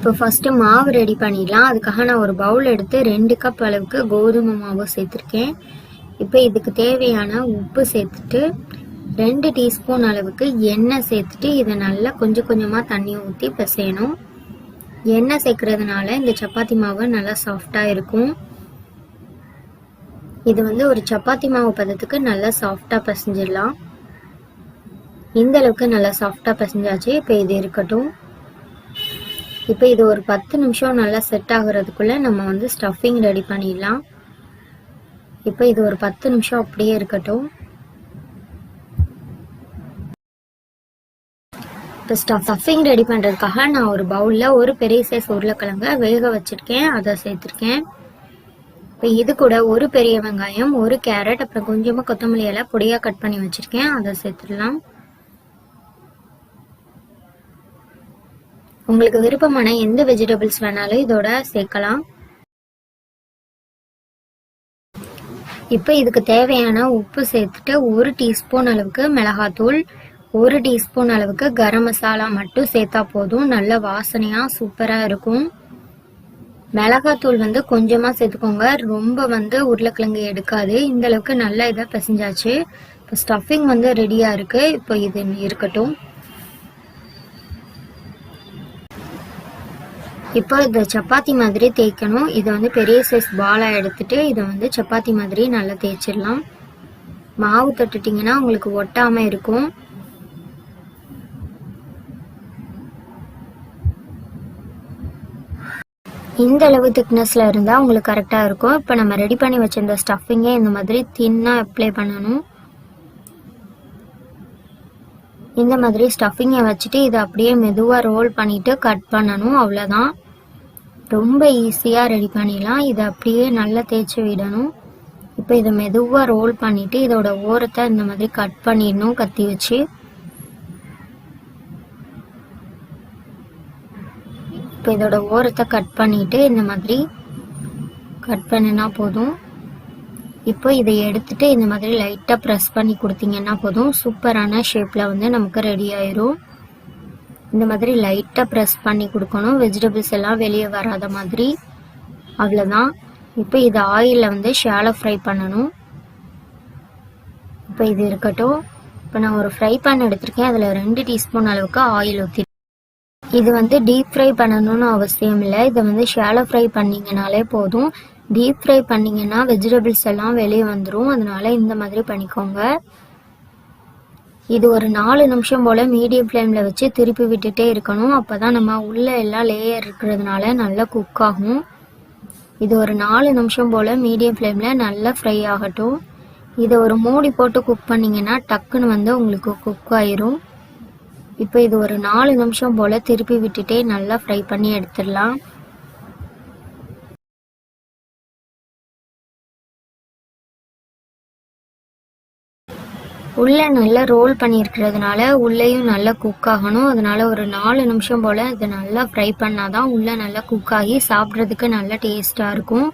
இப்போ ஃபஸ்ட்டு மாவு ரெடி பண்ணிடலாம். அதுக்காக நான் ஒரு பவுல் எடுத்து ரெண்டு கப் அளவுக்கு கோதுமை மாவு சேர்த்துருக்கேன். இப்போ இதுக்கு தேவையான உப்பு சேர்த்துட்டு ரெண்டு டீஸ்பூன் அளவுக்கு எண்ணெய் சேர்த்துட்டு இதை நல்லா கொஞ்சம் கொஞ்சமாக தண்ணி ஊற்றி பிசையணும். எண்ணெய் சேர்க்கறதுனால இந்த சப்பாத்தி மாவு நல்லா சாஃப்டாக இருக்கும். இது வந்து ஒரு சப்பாத்தி மாவு பதத்துக்கு நல்லா சாஃப்டாக பிசைஞ்சிடலாம். இந்த அளவுக்கு நல்லா சாஃப்டாக பிசைஞ்சாச்சு. இப்போ இது இருக்கட்டும். இப்போ இது ஒரு பத்து நிமிஷம் நல்லா செட் ஆகுறதுக்குள்ள நம்ம வந்து ஸ்டஃபிங் ரெடி பண்ணிடலாம். இப்போ இது ஒரு பத்து நிமிஷம் அப்படியே இருக்கட்டும். இப்போ ஸ்டஃபிங் ரெடி பண்ணுறதுக்காக நான் ஒரு பவுலில் ஒரு பெரிய சைஸ் உருளைக்கிழங்க வேக வச்சுருக்கேன். அதை சேர்த்துருக்கேன். இப்போ இது கூட ஒரு பெரிய வெங்காயம் ஒரு கேரட் அப்புறம் கொஞ்சமாக கொத்தமல்லி பொடியாக கட் பண்ணி வச்சுருக்கேன். அதை சேர்த்துடலாம். உங்களுக்கு விருப்பமான எந்த வெஜிடபிள்ஸ் வேணாலும் இதோட சேர்க்கலாம். இப்போ இதுக்கு தேவையான உப்பு சேர்த்துட்டு ஒரு டீஸ்பூன் அளவுக்கு மிளகாத்தூள் ஒரு டீஸ்பூன் அளவுக்கு கரம் மசாலா மட்டும் சேர்த்தா போதும். நல்ல வாசனையாக சூப்பராக இருக்கும். மிளகாத்தூள் வந்து கொஞ்சமாக சேர்த்துக்கோங்க. ரொம்ப வந்து உருளைக்கிழங்கு எடுக்காது. இந்த அளவுக்கு நல்லா இதாக பிசைஞ்சாச்சு. இப்போ ஸ்டஃபிங் வந்து ரெடியாக இருக்குது இப்போ இது இருக்கட்டும். இப்போ இதை சப்பாத்தி மாதிரி தேய்க்கணும். இதை வந்து பெரிய சைஸ் பாலாக எடுத்துட்டு இதை வந்து சப்பாத்தி மாதிரி நல்லா தேய்ச்சிடலாம். மாவு தொட்டுட்டிங்கன்னா உங்களுக்கு ஒட்டாமல் இருக்கும். இந்த அளவு திக்னஸில் இருந்தால் உங்களுக்கு கரெக்டாக இருக்கும். இப்போ நம்ம ரெடி பண்ணி வச்சிருந்த ஸ்டஃபிங்கே இந்த மாதிரி தின்னாக அப்ளை பண்ணணும். இந்த மாதிரி ஸ்டஃபிங்கை வச்சுட்டு இதை அப்படியே மெதுவாக ரோல் பண்ணிவிட்டு கட் பண்ணணும். அவ்வளோதான் ரொம்ப ஈஸியாக ரெடி பண்ணிடலாம். இதை அப்படியே நல்லா தேய்ச்சி விடணும். இப்போ இதை மெதுவாக ரோல் பண்ணிவிட்டு இதோட ஓரத்தை இந்த மாதிரி கட் பண்ணிடணும் கத்தி வச்சு. இப்போ இதோட ஓரத்தை கட் பண்ணிவிட்டு இந்த மாதிரி கட் பண்ணினா போதும். இப்போ இதை எடுத்துட்டு இந்த மாதிரி லைட்டாக ப்ரெஸ் பண்ணி கொடுத்தீங்கன்னா போதும். சூப்பரான ஷேப்பில் வந்து நமக்கு ரெடி ஆயிரும். இந்த மாதிரி லைட்டாக ப்ரெஸ் பண்ணி கொடுக்கணும். வெஜிடபிள்ஸ் எல்லாம் வெளியே வராத மாதிரி. அவ்வளோதான் இப்போ இது ஆயிலில் வந்து ஷாலோ ஃப்ரை பண்ணணும். இப்போ இது இருக்கட்டும். இப்போ நான் ஒரு ஃப்ரை பேன் எடுத்திருக்கேன். அதில் ரெண்டு டீஸ்பூன் அளவுக்கு ஆயில் ஊற்றி இது வந்து டீப் ஃப்ரை பண்ணணும்னு அவசியம் இல்லை. இதை வந்து ஷாலோ ஃப்ரை பண்ணிங்கனாலே போதும். டீப் ஃப்ரை பண்ணிங்கன்னா வெஜிடபிள்ஸ் எல்லாம் வெளியே வந்துடும் அதனால இந்த மாதிரி பண்ணிக்கோங்க. இது ஒரு நாலு நிமிஷம் போல் மீடியம் ஃப்ளேமில் வச்சு திருப்பி விட்டுட்டே இருக்கணும். அப்போ தான் நம்ம உள்ளே எல்லாம் லேயர் இருக்கிறதுனால நல்லா குக் ஆகும். இது ஒரு நாலு நிமிஷம் போல் மீடியம் ஃப்ளேமில் நல்லா ஃப்ரை ஆகட்டும். இதை ஒரு மூடி போட்டு குக் பண்ணிங்கன்னா டக்குன்னு வந்து உங்களுக்கு குக் ஆயிரும். இப்போ இது ஒரு நாலு நிமிஷம் போல் திருப்பி விட்டுட்டே நல்லா ஃப்ரை பண்ணி எடுத்துடலாம். உள்ளே நல்லா ரோல் பண்ணியிருக்கிறதுனால உள்ளேயும் நல்லா குக் ஆகணும். அதனால ஒரு நாலு நிமிஷம் போல் இதை நல்லா ஃப்ரை பண்ணாதான் உள்ளே நல்லா குக் ஆகி சாப்பிட்றதுக்கு நல்லா டேஸ்ட்டாக இருக்கும்.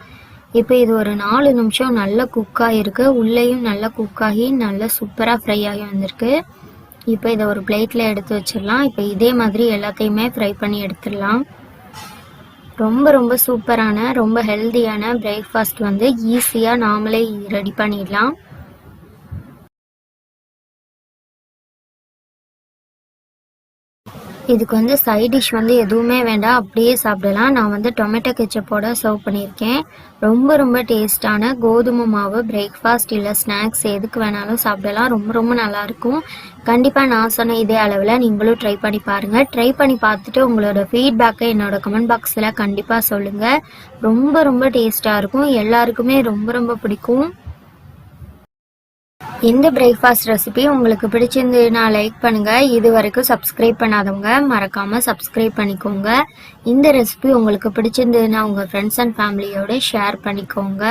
இப்போ இது ஒரு நாலு நிமிஷம் நல்லா குக் ஆகிருக்கு உள்ளேயும் நல்லா குக் ஆகி நல்லா சூப்பராக ஃப்ரை ஆகி வந்திருக்கு. இப்போ இதை ஒரு பிளேட்டில் எடுத்து வச்சிடலாம். இப்போ இதே மாதிரி எல்லாத்தையுமே ஃப்ரை பண்ணி எடுத்துடலாம். ரொம்ப ரொம்ப சூப்பரான ரொம்ப ஹெல்த்தியான பிரேக்ஃபாஸ்ட் வந்து ஈஸியாக நாமளே ரெடி பண்ணிடலாம். இதுக்கு வந்து சைட் டிஷ் வந்து எதுவுமே வேண்டாம். அப்படியே சாப்பிடலாம். நான் வந்து டொமேட்டோ கெச்சப்போட சர்வ் பண்ணியிருக்கேன். ரொம்ப ரொம்ப டேஸ்டான கோதுமை மாவு பிரேக்ஃபாஸ்ட் இல்லை ஸ்நாக்ஸ் எதுக்கு வேணாலும் சாப்பிடலாம். ரொம்ப ரொம்ப நல்லாயிருக்கும். கண்டிப்பாக நான் சொன்ன இதே அளவில் நீங்களும் ட்ரை பண்ணி பாருங்கள் ட்ரை பண்ணி பார்த்துட்டு உங்களோட ஃபீட்பேக்கை என்னோட கமெண்ட் பாக்ஸில் கண்டிப்பாக சொல்லுங்கள் ரொம்ப ரொம்ப டேஸ்ட்டாக இருக்கும். எல்லாருக்குமே ரொம்ப ரொம்ப பிடிக்கும். இந்த பிரேக்ஃபாஸ்ட் ரெசிபி உங்களுக்கு பிடிச்சிருந்ததுன்னா லைக் பண்ணுங்க. இது வரைக்கும் சப்ஸ்கிரைப் பண்ணாதவங்க மறக்காம சப்ஸ்கிரைப் பண்ணிக்கோங்க. இந்த ரெசிபி உங்களுக்கு பிடிச்சிருந்ததுன்னா உங்க ஃப்ரெண்ட்ஸ் அண்ட் ஃபேமிலியோட ஷேர் பண்ணிக்கோங்க.